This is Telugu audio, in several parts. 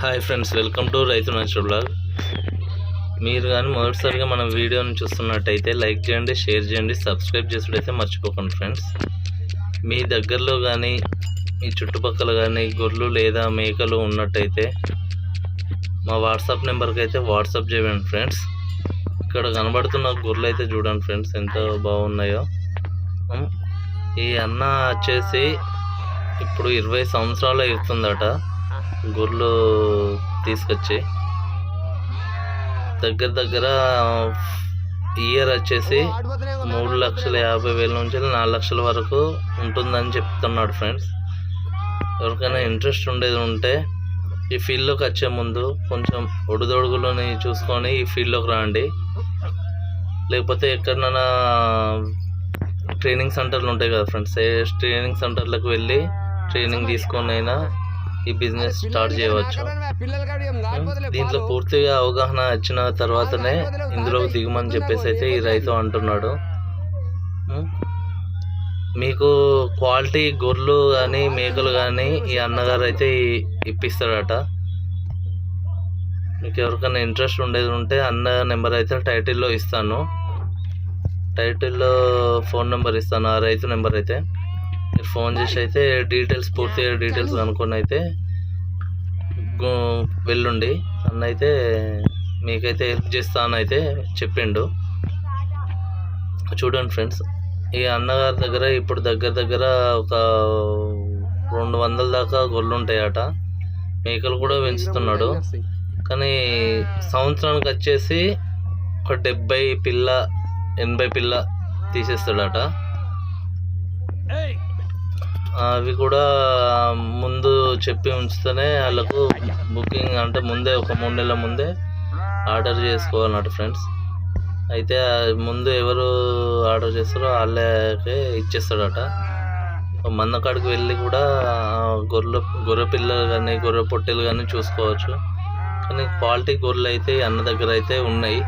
హాయ్ ఫ్రెండ్స్ వెల్కమ్ టు రైతు నచ్చర్ బ్లాగ్. మీరు కానీ మొదటిసారిగా మన వీడియోని చూస్తున్నట్టయితే లైక్ చేయండి షేర్ చేయండి సబ్స్క్రైబ్ చేసుడైతే మర్చిపోకండి ఫ్రెండ్స్. మీ దగ్గరలో కానీ మీ చుట్టుపక్కల కానీ గొర్రెలు లేదా మేకలు ఉన్నట్టయితే మా వాట్సాప్ నెంబర్కి అయితే వాట్సాప్ చేయండి ఫ్రెండ్స్. ఇక్కడ కనబడుతున్న గొర్రెలు అయితే చూడండి ఫ్రెండ్స్ ఎంత బాగున్నాయో. ఈ అన్న వచ్చేసి ఇప్పుడు ఇరవై సంవత్సరాలు అవుతుందట. గుళ్ళు తీసుకొచ్చి దగ్గర దగ్గర ఇయర్ వచ్చేసి మూడు లక్షల యాభై వేల నుంచి నాలుగు లక్షల వరకు ఉంటుందని చెప్తున్నాడు ఫ్రెండ్స్ ఎవరికైనా ఇంట్రెస్ట్ ఉండేది ఉంటే ఈ ఫీల్డ్లోకి వచ్చే ముందు కొంచెం ఒడిదొడుగులని చూసుకొని ఈ ఫీల్డ్లోకి రండి. లేకపోతే ఎక్కడైనా ట్రైనింగ్ సెంటర్లు ఉంటాయి కదా ఫ్రెండ్స్ ఏ ట్రైనింగ్ సెంటర్లకు వెళ్ళి ట్రైనింగ్ తీసుకొని అయినా ఈ బిజినెస్ స్టార్ట్ చేయవచ్చు. దీంట్లో పూర్తిగా అవగాహన వచ్చిన తర్వాతనే ఇందులోకి దిగమని చెప్పేసి అయితే ఈ రైతు అంటున్నాడు? మీకు క్వాలిటీ గొర్రెలు కానీ మేకలు కానీ ఈ అన్నగారు అయితే ఇప్పిస్తాడట. మీకు ఎవరికైనా ఇంట్రెస్ట్ ఉండేది ఉంటే అన్న నెంబర్ అయితే టైటిల్లో ఇస్తాను. టైటిల్లో ఫోన్ నెంబర్ ఇస్తాను ఆ రైతు నెంబర్ అయితే. మీరు ఫోన్ చేసి అయితే డీటెయిల్స్ పూర్తిగా డీటెయిల్స్ కనుక్కొని అయితే వెళ్ళుండి. అన్న అయితే మీకైతే హెల్ప్ చేస్తాను అయితే చెప్పిండు. చూడండి ఫ్రెండ్స్ ఈ అన్నగారి దగ్గర ఇప్పుడు దగ్గర దగ్గర ఒక రెండు వందల దాకా గొర్రెలు ఉంటాయట. మేకలు కూడా పెంచుతున్నాడు. కానీ సంవత్సరానికి వచ్చేసి ఒక డెబ్బై పిల్ల ఎనభై పిల్ల తీసేస్తాడట. అవి కూడా ముందు చెప్పి ఉంచితేనే వాళ్ళకు బుకింగ్ అంటే ముందే ఒక మూడు నెలల ముందే ఆర్డర్ చేసుకోవాలన్నట్టు ఫ్రెండ్స్. అయితే ముందు ఎవరు ఆర్డర్ చేస్తారో వాళ్ళకే ఇచ్చేస్తాడట. మంద కాడికి వెళ్ళి కూడా గొర్రె గొర్రె పిల్లలు కానీ గొర్రె పొట్టెలు కానీ చూసుకోవచ్చు. కానీ క్వాలిటీ గొర్రెలు అయితే ఈ అన్న దగ్గర అయితే ఉన్నాయి.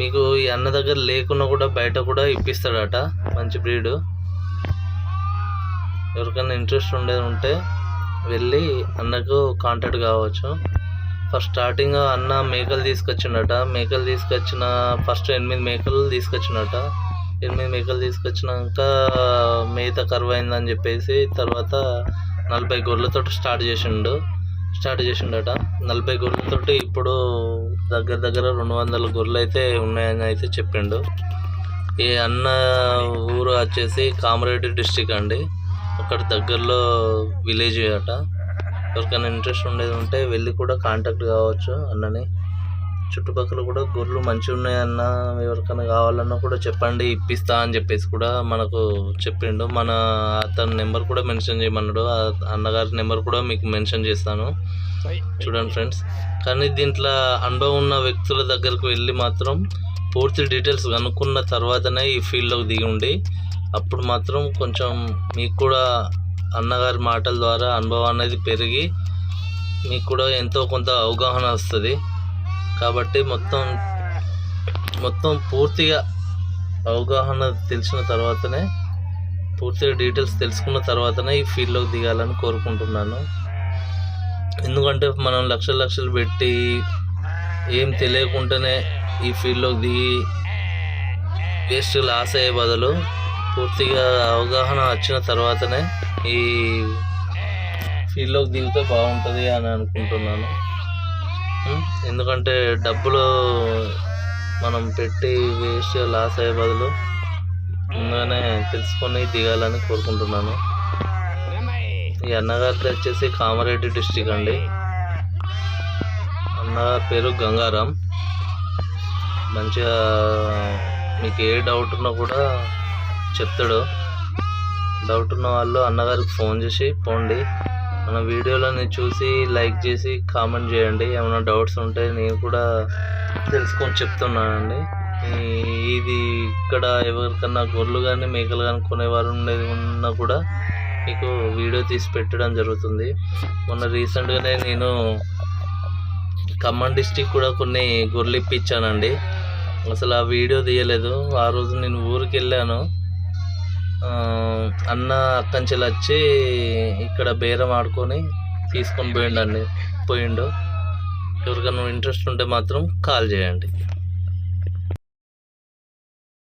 మీకు ఈ అన్న దగ్గర లేకున్నా కూడా బయట కూడా ఇప్పిస్తాడట మంచి బ్రీడు. ఎవరికైనా ఇంట్రెస్ట్ ఉండేది ఉంటే వెళ్ళి అన్నకు కాంటాక్ట్ కావచ్చు. ఫస్ట్ స్టార్టింగ్ అన్న మేకలు తీసుకొచ్చిండట. మేకలు తీసుకొచ్చిన ఫస్ట్ ఎనిమిది మేకలు తీసుకొచ్చిండట ఎనిమిది మేకలు తీసుకొచ్చినాక మేత కరువు అయిందని చెప్పేసి తర్వాత నలభై గొర్రెలతో స్టార్ట్ చేసిండు. స్టార్ట్ చేసిండట. నలభై గొర్రెలతోటి ఇప్పుడు దగ్గర దగ్గర రెండు వందల గొర్రెలు అయితే ఉన్నాయని అయితే చెప్పిండు. ఈ అన్న ఊరు వచ్చేసి కామరేడ్డి డిస్టిక్ అండి. అక్కడ దగ్గరలో విలేజ్ అట. ఎవరికైనా ఇంట్రెస్ట్ ఉండేది ఉంటే వెళ్ళి కూడా కాంటాక్ట్ కావచ్చు అన్నని. చుట్టుపక్కల కూడా గొర్రెలు మంచిగా ఉన్నాయన్న ఎవరికైనా కావాలన్నా కూడా చెప్పండి ఇప్పిస్తా అని చెప్పేసి కూడా మనకు చెప్పిండు. మన అతని నెంబర్ కూడా మెన్షన్ చేయమన్నాడు. ఆ అన్నగారి నెంబర్ కూడా మీకు మెన్షన్ చేస్తాను. చూడండి ఫ్రెండ్స్. కానీ దీంట్లో అనుభవం ఉన్న వ్యక్తుల దగ్గరకు వెళ్ళి మాత్రం పూర్తి డీటెయిల్స్ కనుక్కున్న తర్వాతనే ఈ ఫీల్డ్లోకి దిగి ఉండి అప్పుడు మాత్రం కొంచెం మీకు కూడా అన్నగారి మాటల ద్వారా అనుభవం అనేది పెరిగి మీకు కూడా ఎంతో కొంత అవగాహన వస్తుంది. కాబట్టి మొత్తం మొత్తం పూర్తిగా అవగాహన తెలిసిన తర్వాతనే పూర్తిగా డీటెయిల్స్ తెలుసుకున్న తర్వాతనే ఈ ఫీల్డ్లోకి దిగాలని కోరుకుంటున్నాను. ఎందుకంటే మనం లక్షలు లక్షలు పెట్టి ఏం తెలియకుండానే ఈ ఫీల్డ్లోకి దిగి వేస్ట్ లాస్ అయ్యే బదులు పూర్తిగా అవగాహన వచ్చిన తర్వాతనే ఈ ఫీల్డ్లోకి దిగితే బాగుంటుంది అని అనుకుంటున్నాను. ఎందుకంటే డబ్బులు మనం పెట్టి వేస్ట్ లాస్ అయ్యే బదులు ముందుగానే తెలుసుకొని దిగాలని కోరుకుంటున్నాను. ఈ అన్నగారిది వచ్చేసి కామారెడ్డి డిస్టిక్ అండి. అన్నగారి పేరు గంగారాం. మంచిగా మీకు ఏ డౌట్ ఉన్నా కూడా చెప్తాడు. డౌట్ ఉన్న వాళ్ళు అన్నగారికి ఫోన్ చేసి పోండి. మన వీడియోలని చూసి లైక్ చేసి కామెంట్ చేయండి. ఏమైనా డౌట్స్ ఉంటే నేను కూడా తెలుసుకొని చెప్తున్నానండి. ఇది ఇక్కడ ఎవరికన్నా గొర్రెలు కానీ మేకలు కానీ కొనేవారు ఉండేది ఉన్నా కూడా మీకు వీడియో తీసి పెట్టడం జరుగుతుంది. మొన్న రీసెంట్గానే నేను ఖమ్మం డిస్టిక్ కూడా కొన్ని గొర్రెలు ఇప్పించానండి. అసలు ఆ వీడియో తీయలేదు. ఆ రోజు నేను ఊరికి వెళ్ళాను. అన్న అక్కంచెలు వచ్చి ఇక్కడ బేరం ఆడుకొని తీసుకొని పోయిండండి. పోయిండు. ఎవరికైనా ఇంట్రెస్ట్ ఉంటే మాత్రం కాల్ చేయండి.